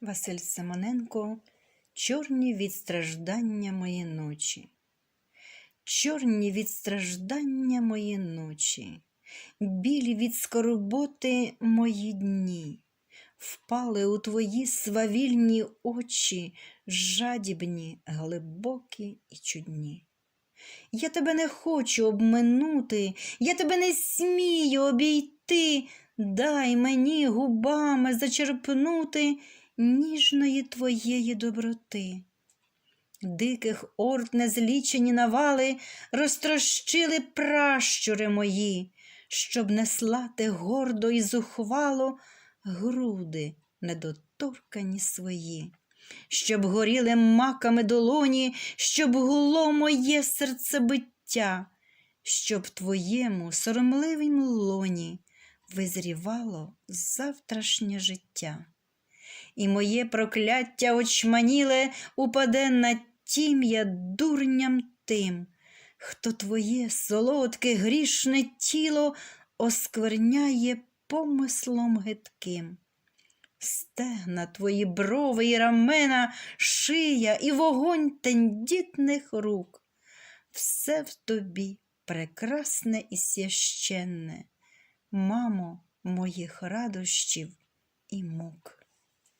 Василь Симоненко Чорні від страждання мої ночі. Чорні від страждання мої ночі, білі від скорботи мої дні, впали у твої свавільні очі, жадібні, глибокі і чудні. Я тебе не хочу обминути, я тебе не смію обійти, дай мені губами зачерпнути ніжної твоєї доброти. Диких орд незлічені навали розтрощили пращури мої, щоб не слати гордо і зухвало груди недоторкані свої, щоб горіли маками долоні, щоб гуло моє серцебиття, щоб твоєму соромливім лоні визрівало завтрашнє життя. І моє прокляття очманіле упаде на тім'я дурням тим, хто твоє солодке грішне тіло оскверняє помислом гидким. Стегна твої брови і рамена, шия і вогонь тендітних рук. Все в тобі прекрасне і священне, мамо моїх радощів і мук.